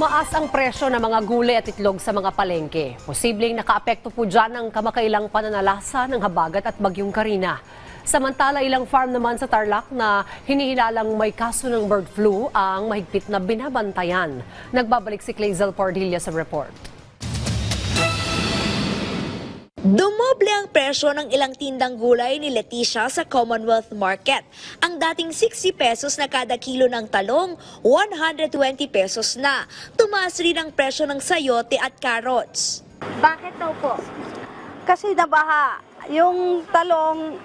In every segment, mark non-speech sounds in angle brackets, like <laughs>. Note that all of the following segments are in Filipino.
Tumaas ang presyo ng mga gulay at itlog sa mga palengke. Posibleng nakaapekto po dyan ang kamakailang pananalasa ng habagat at bagyong Karina. Samantala, ilang farm naman sa Tarlac na hinihilalang may kaso ng bird flu ang mahigpit na binabantayan. Nagbabalik si Clazel Pordilla sa report. Dumoble ang presyo ng ilang tindang gulay ni Leticia sa Commonwealth Market. Ang dating 60 pesos na kada kilo ng talong, 120 pesos na. Tumaas rin ang presyo ng sayote at carrots. Bakit daw po? kasi nabaha. Yung talong,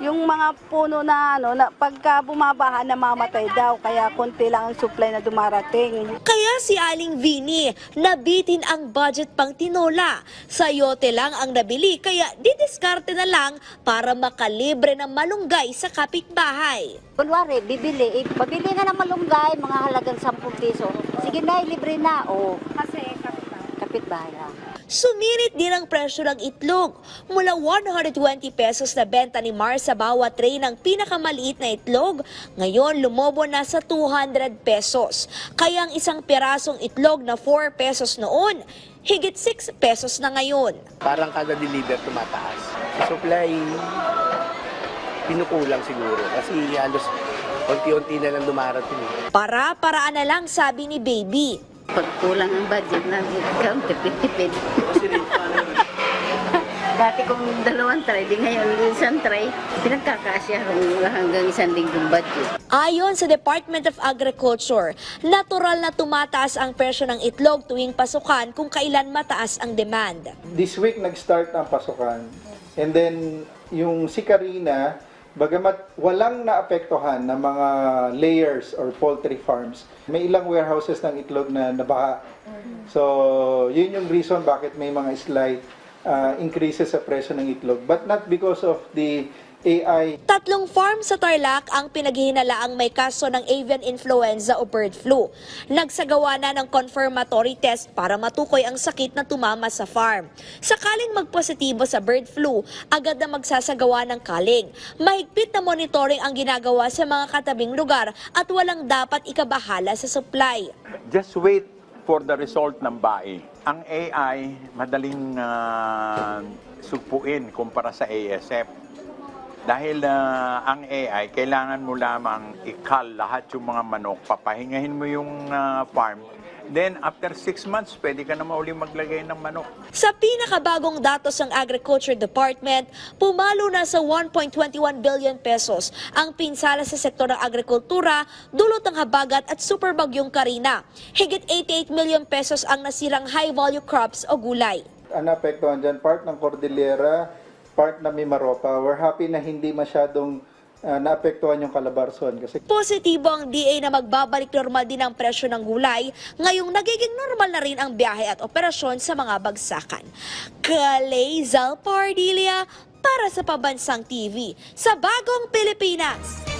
yung mga puno na ano, na pagka bumabaha, namamatay daw. Kaya konti lang ang supply na dumarating. Kaya si Aling Vini, nabitin ang budget pang tinola. Sayote lang ang nabili kaya didiskarte na lang para makalibre ng malunggay sa kapitbahay. Kunwari, bibili. Eh, pabili nga ng malunggay, mga halagang 10 piso. Sige na, libre na. O, kasi kapitbahay lang. Suminit din ang presyo ng itlog. Mula 120 pesos na benta ni Mar sa bawat tray ng pinakamaliit na itlog, ngayon lumobo na sa 200 pesos. Kaya ang isang pirasong itlog na 4 pesos noon, higit 6 pesos na ngayon. parang kada deliver tumataas. Supply, pinukulang siguro kasi halos unti-unti na lang dumarating. Para-paraan na lang sabi ni Baby. Pag kulang ang budget na ikaw, tipid-tipid. <laughs> Dati kung dalawang tray, di ngayon isang tray, pinagkakasya hanggang, hanggang isang linggong budget. Ayon sa Department of Agriculture, natural na tumataas ang presyo ng itlog tuwing pasukan kung kailan mataas ang demand. this week nag-start ang pasukan. And then, yung si Karina, bagamat walang naapektuhan ng mga layers or poultry farms, may ilang warehouses ng itlog na nabaha. So, yun yung reason bakit may mga slight uh, increases sa presyo ng itlog. But not because of the AI Tatlong farm sa Tarlac ang pinaghihinalaang may kaso ng avian influenza o bird flu. Nagsagawa na ng confirmatory test para matukoy ang sakit na tumama sa farm. Sakaling magpositibo sa bird flu, agad na magsasagawa ng kaling. Mahigpit na monitoring ang ginagawa sa mga katabing lugar at walang dapat ikabahala sa supply. just wait for the result ng BAE. Ang AI, madaling ah, sugpuin kumpara sa ASF. Dahil ah, ang AI, kailangan mo lamang ikal lahat yung mga manok, papahingahin mo yung ah, farm. Then, after six months, pwede ka na mauli maglagay ng manok. Sa pinakabagong datos ng Agriculture Department, pumalo na sa 1.21 billion pesos ang pinsala sa sektor ng agrikultura, dulot ng habagat at superbagyong Karina. Higit 88 million pesos ang nasirang high-value crops o gulay. ang naapektuhan dyan, part ng Cordillera, part na Mimaropa. We're happy na hindi masyadong uh, naapektuhan yung Calabarzon kasi Positibo ang DA na magbabalik normal din ang presyo ng gulay, ngayong nagiging normal na rin ang biyahe at operasyon sa mga bagsakan. Kalezal Pardilia para sa Pabansang TV sa Bagong Pilipinas.